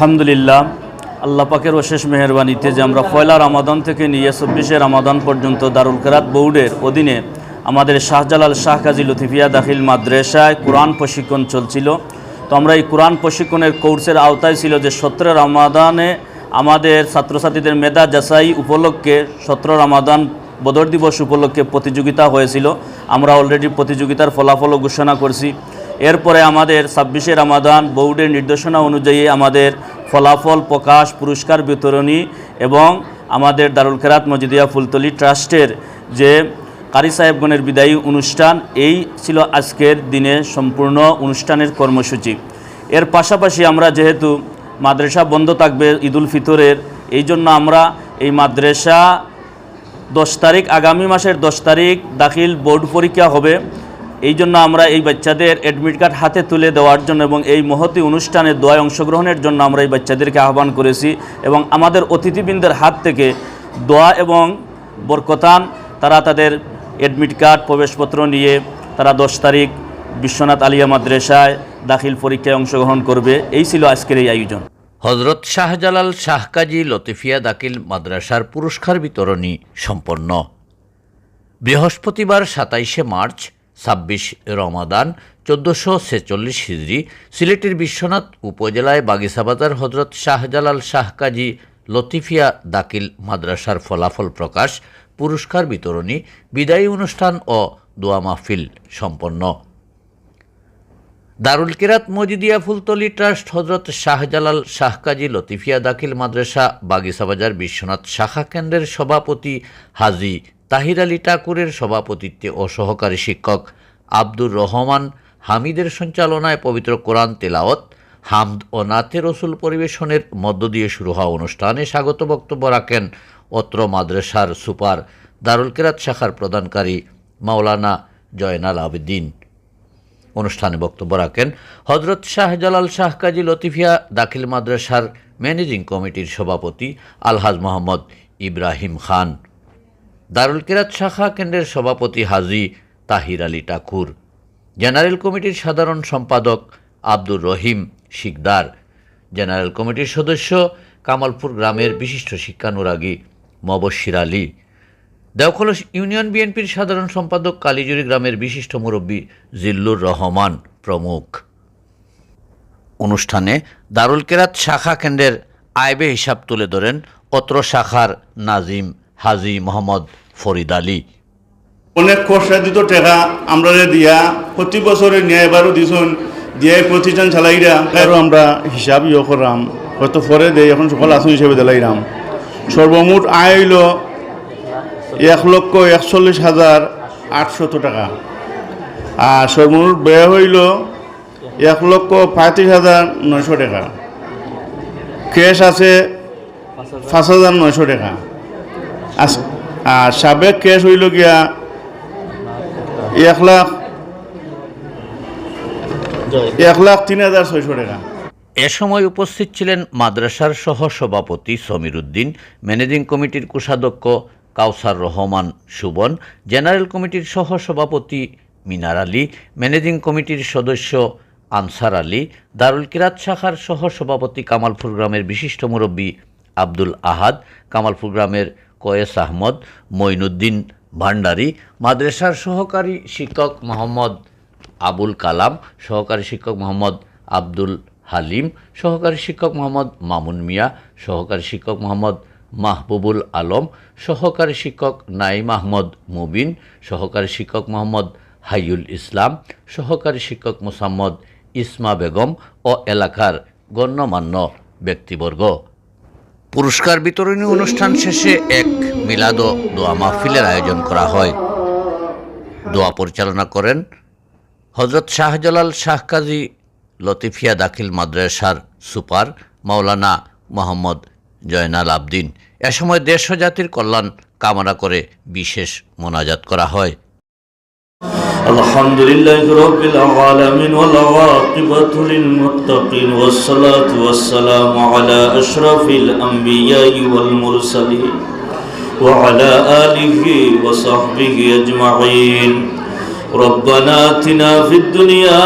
আলহামদুলিল্লাহ, আল্লাহ পাকের অশেষ মেহরবানিতে যে আমরা পয়লা রামাদান থেকে নিয়ে চব্বিশে রামাদান পর্যন্ত দারুল কেরাত বোর্ডের অধীনে আমাদের শাহজালাল শাহ কাজী লতিফিয়া দাখিল মাদ্রাসায় কোরআন প্রশিক্ষণ চলছিল। তো আমরা এই কোরআন প্রশিক্ষণের কোর্সের আওতায় ছিল যে সতেরো রামাদানে আমাদের ছাত্রছাত্রীদের মেধা যাচাই উপলক্ষে সতেরো রামাদান বদর দিবস উপলক্ষে প্রতিযোগিতা হয়েছিল। আমরা অলরেডি প্রতিযোগিতার ফলাফলও ঘোষণা করছি। এরপরে আমাদের ছাব্বিশে রামাদান বোর্ডের নির্দেশনা অনুযায়ী আমাদের ফলাফল প্রকাশ, পুরস্কার বিতরণী এবং আমাদের দারুল কেরাত মজিদিয়া ফুলতলি ট্রাস্টের যে কারি সাহেবগণের বিদায়ী অনুষ্ঠান, এই ছিল আজকের দিনে সম্পূর্ণ অনুষ্ঠানের কর্মসূচি। এর পাশাপাশি আমরা যেহেতু মাদ্রাসা বন্ধ থাকবে ঈদুল ফিতরের, এই জন্য আমরা এই মাদ্রাসা দশ তারিখ, আগামী মাসের দশ তারিখ দাখিল বোর্ড পরীক্ষা হবে। এই জন্য আমরা এই বাচ্চাদের অ্যাডমিট কার্ড হাতে তুলে দেওয়ার জন্য এবং এই মহতি অনুষ্ঠানে দোয়ায় অংশগ্রহণের জন্য আমরা এই বাচ্চাদেরকে আহ্বান করেছি এবং আমাদের অতিথিবৃন্দের হাত থেকে দোয়া এবং বরকতান তারা তাদের অ্যাডমিট কার্ড প্রবেশপত্র নিয়ে তারা দশ তারিখ বিশ্বনাথ আলিয়া মাদ্রাসায় দাখিল পরীক্ষায় অংশগ্রহণ করবে। এই ছিল আজকের এই আয়োজন। হজরত শাহজালাল শাহকাজী লতিফিয়া দাখিল মাদ্রাসার পুরস্কার বিতরণী সম্পন্ন। বৃহস্পতিবার সাতাইশে মার্চ ছাব্বিশ রমাদান, চোদ্দোশো ছেচল্লিশ হিজড়ি সিলেটের বিশ্বনাথ উপজেলায় বাগিসাবাজার হজরত শাহজালাল শাহকাজী লতিফিয়া দাখিল মাদ্রাসার ফলাফল প্রকাশ, পুরস্কার বিতরণী, বিদায়ী অনুষ্ঠান ও দোয়া মাহফিল সম্পন্ন। দারুল কিরাত মজিদিয়া ফুলতলি ট্রাস্ট হজরত শাহজালাল শাহকাজী লতিফিয়া দাখিল মাদ্রাসা বাগিসাবাজার বিশ্বনাথ শাখা কেন্দ্রের সভাপতি হাজি তাহির আলী ঠাকুরের সভাপতিত্বে ও সহকারী শিক্ষক আব্দুর রহমান হামিদের সঞ্চালনায় পবিত্র কোরআন তেলাওয়াত, হামদ ও নাতে রসুল পরিবেশনের মধ্য দিয়ে শুরু হওয়া অনুষ্ঠানে স্বাগত বক্তব্য রাখেন অত্র মাদ্রাসার সুপার দারুল কেরাত শাখার প্রদানকারী মাওলানা জয়নাল আবেদিন। অনুষ্ঠানে বক্তব্য রাখেন হজরত শাহজালাল শাহ কাজী লতিফিয়া দাখিল মাদ্রাসার ম্যানেজিং কমিটির সভাপতি আলহাজ মোহাম্মদ ইব্রাহিম খান। দারুল কিরাত শাখা কেন্দ্রের সভাপতি হাজি তাহির আলী ঠাকুর, জেনারেল কমিটির সাধারণ সম্পাদক আব্দুর রহিম শিকদার, জেনারেল কমিটির সদস্য কামালপুর গ্রামের বিশিষ্ট শিক্ষানুরাগী মবশির আলী, দেওখলস ইউনিয়ন বিএনপির সাধারণ সম্পাদক কালীজুরি গ্রামের বিশিষ্ট মুরব্বী জিল্লুর রহমান প্রমুখ। অনুষ্ঠানে দারুল কেরাত শাখা কেন্দ্রের আয়বে হিসাব তুলে ধরেন অত্র শাখার নাজিম হাজি মোহাম্মদ ফরিদ আলী। অনেক খরচা দিত টাকা আমরা দিয়া প্রতি বছরে নিয়ে এবারও দিছুন, দিয়ে প্রতিষ্ঠান চালাইরা আরও আমরা হিসাব ইয়ে করলাম হয়তো পরে দেয় এখন সকল আসন হিসেবে দিলাইরাম। সর্বমোট আয় হইল এক লক্ষ একচল্লিশ হাজার আটশত টাকা। আর সর্বমোট ব্যয় হইল এক লক্ষ পঁয়ত্রিশ হাজার নয়শো টাকা। ক্যাশ আছে পাঁচ হাজার নয়শো টাকা। আর সাবেক ক্যাশ হইল গিয়া, এক লাখ এক লাখ তিন হাজার ছয়শো টাকা। এ সময় উপস্থিত ছিলেন মাদ্রাসার সহ সভাপতি সমীর উদ্দিন, ম্যানেজিং কমিটির কোষাধ্যক্ষ কাউসার রহমান সুবন, জেনারেল কমিটির সহ সভাপতি মিনার আলী, ম্যানেজিং কমিটির সদস্য আনসার আলী, দারুল কিরাত শাখার সহ সভাপতি কামালপুর গ্রামের বিশিষ্ট মুরব্বী আব্দুল আহাদ, কামালপুর গ্রামের কয়েস আহমদ, মঈনুদ্দিন ভান্ডারী, মাদ্রাসার সহকারী শিক্ষক মোহাম্মদ আবুল কালাম, সহকারী শিক্ষক মোহাম্মদ আব্দুল হালিম, সহকারী শিক্ষক মোহাম্মদ মামুন মিয়া, সহকারী শিক্ষক মোহাম্মদ মাহবুবুল আলম, সহকারী শিক্ষক নাইম আহমদ মুবিন, সহকারী শিক্ষক মোহাম্মদ হাইউল ইসলাম, সহকারী শিক্ষক মোসাম্মদ ইসমা বেগম ও এলাকার গণ্যমান্য ব্যক্তিবর্গ। পুরস্কার বিতরণী অনুষ্ঠান শেষে এক মিলাদ দোয়া মাহফিলের আয়োজন করা হয়। দোয়া পরিচালনা করেন হজরত শাহজালাল শাহ কাজী লতিফিয়া দাখিল মাদ্রাসার সুপার মাওলানা মোহাম্মদ জয়নাল আবদিন। এ সময় দেশ জাতির কল্যাণ কামনা করে বিশেষ মোনাজাত করা হয়। الحمد لله رب العالمين والعاقبة للمتقين والصلاة والسلام على أشرف الأنبياء والمرسلين وعلى آله وصحبه أجمعين. ربنا آتنا في الدنيا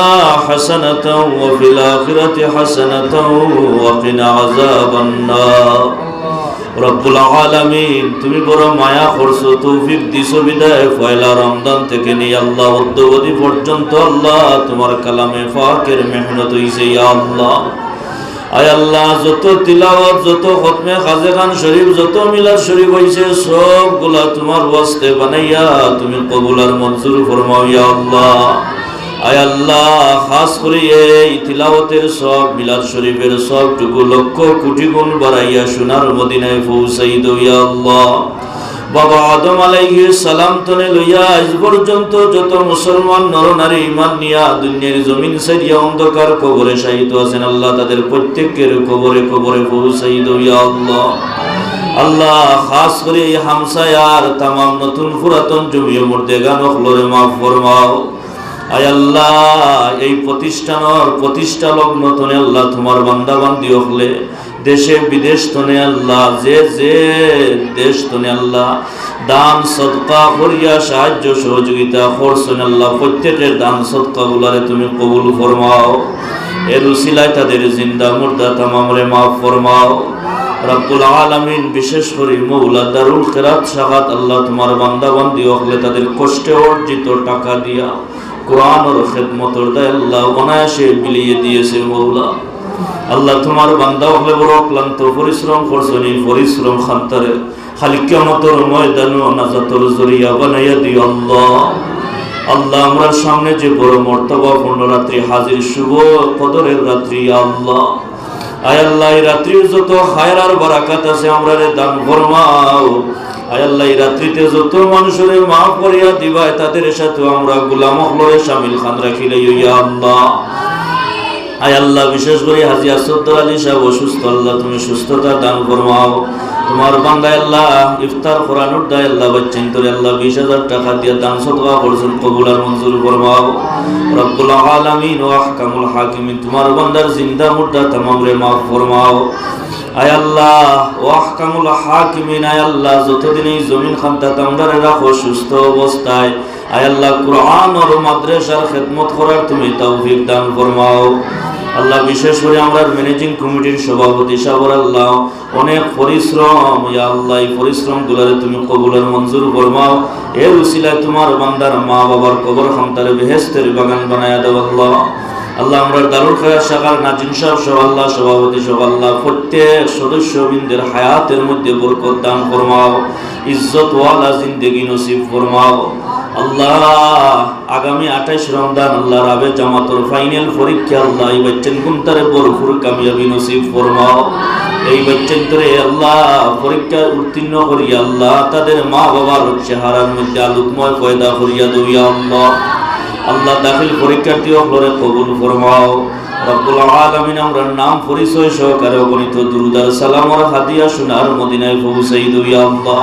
حسنة وفي الآخرة حسنة وقنا عذاب النار. রব্বুল আলামিন, তুমি বড় মায়া করছ, তৌফিক দিছো, বিদায় পয়লা রমজান থেকে নিয়ে আল্লাহ অদ্যবধি পর্যন্ত আল্লাহ তোমার কালামে ফাকের মেহনত হইছে, ইয়া আল্লাহ। আয় আল্লাহ, যত তিলাওয়াত, যত খতমে খাজে খান শরীফ, যত মিলাদ শরীফ হইছে, সবগুলা তোমার ওয়াস্তে বানাইয়া তুমি কবুল আর মঞ্জুর ফরমাও, ইয়া আল্লাহ। আয় আল্লাহ ইমান নিয়া দুনিয়ার জমিন সারিয়া অন্ধকার কবরে শাহিত আছেন, আল্লাহ তাদের প্রত্যেকের কবরে কবরে পৌঁছাই দো ইয়া আল্লাহ। আল্লাহ, খাস করে এই হামসায়ার তামাম নতুন পুরাতন জমিয়ে মর্দে গান ফরমাও। এই প্রতিষ্ঠা লগ্ন তনে আল্লাহ, তোমার বান্দা বান্দি হলে, দেশে বিদেশ তনে আল্লাহ, যে যে দেশ তনে আল্লাহ, দান করিয়া সাহায্য, সহযোগিতা করছেন আল্লাহ, প্রত্যেকের দান গুলারে তুমি কবুল ফরমাও। এর উসিলায় তাদের জিন্দা, মুর্দা তামামরে মাফ ফরমাও। রব্বুল আলামিন, বিশেষ করে মৌলা দারুল খেরাত সাহাত, আল্লাহ তোমার বান্দা বান্দি হলে তাদের কষ্টে অর্জিত টাকা দিয়া কোরআনর খেদমতর দায় আল্লাহ অনায়াসে বিলিয়ে দিয়েছে মৌলা। আল্লাহ তোমার বান্দা হলে বড় ক্লান্ত পরিশ্রম করছনি পরিশ্রম খান্তারে। খালি কেমতর ময়দান নাজাতর জরিয়া বানাইয়া দিও আল্লাহ। আল্লাহ আমরা সামনে যে বড় মর্তবা পূর্ণ রাত্রি হাজির শুভ কদরের রাত্রি আল্লাহ। আয় আল্লাহ, এই রাত্রির যত খায়ের আর বারাকাত আছে আমরা দান ফরমাও। আল্লাহ আমরা গুলাম হলরে সামিল খান রাখিলে আয় আল্লাহ, বিশেষ করে হাজি আসাদুল আলী সাহেব, অসুস্থ, আল্লাহ তুমি সুস্থতা দান ফরমাও। তোমার বান্দায় আল্লাহ, ইফতার কোরআনুর দায় আল্লাহ, বাচ্চেন তোরে আল্লাহ বিশ হাজার টাকা দিয়ে দান সদকা করছেন, কবুল আর মঞ্জুর ফরমাও। রব্বুল আলামিন ও আহকামুল হাকিমিন, তোমার বান্দার জিন্দা মুর্দা তামাম রে মাফ ফরমাও। আয় আল্লাহ ও আহকামুল হাকিমিন, আয় আল্লাহ, যতদিন এই জমিন খান্তা তামদারে রাখো, সুস্থ অবস্থায়। আয় আল্লাহ কুরআন মাদ্রাসার খেদমত করার তুমি তৌফিক দান ফরমাও। আল্লাহ বিশেষ করে আমরা ম্যানেজিং কমিটির সভাপতি সাবর আল্লাহ অনেক পরিশ্রম, ইয়া আল্লাহ এই পরিশ্রম গুলারে তুমি কবুলের মঞ্জুর ফরমাও। এর উসিলায় তোমার বান্দার মা বাবার কবর খান্তারে বেহেস্তের বাগান বানায়া দেব আল্লাহ। আল্লাহ আমরা দারুল খায়া শাখার নাজিম সাহেব সভাপতি সহ আল্লাহ প্রত্যেক হায়াতের মধ্যে বরকত দান ফরমাও। ইজ্জত ওয়ালা জিন্দেগি নসিব ফরমাও। আল্লাহ, আগামী আঠাইশ রমজান আল্লাহ রাবে জামাতর ফাইনাল পরীক্ষা আল্লাহ এই বাচ্চান গুমতারে বরফুর কামিয়াবি নসিব ফরমাও। এই বাচ্চান তোরে আল্লাহ পরীক্ষা উত্তীর্ণ করিয়া আল্লাহ তাদের মা বাবার চেহারার মধ্যে আলোকময় পয়দা করিয়া দইয়া আল্লাহ। আল্লাহ দাখিল পরীক্ষার্থী অফলরে কবুল ফরমাও। রব্বুল আলামিন আমরা নাম পরিচয় সহকারে অগণিত দুরুদার সালাম আর হাদিয়া সোনার মদিনায় পৌঁছাই দইয়া আল্লাহ।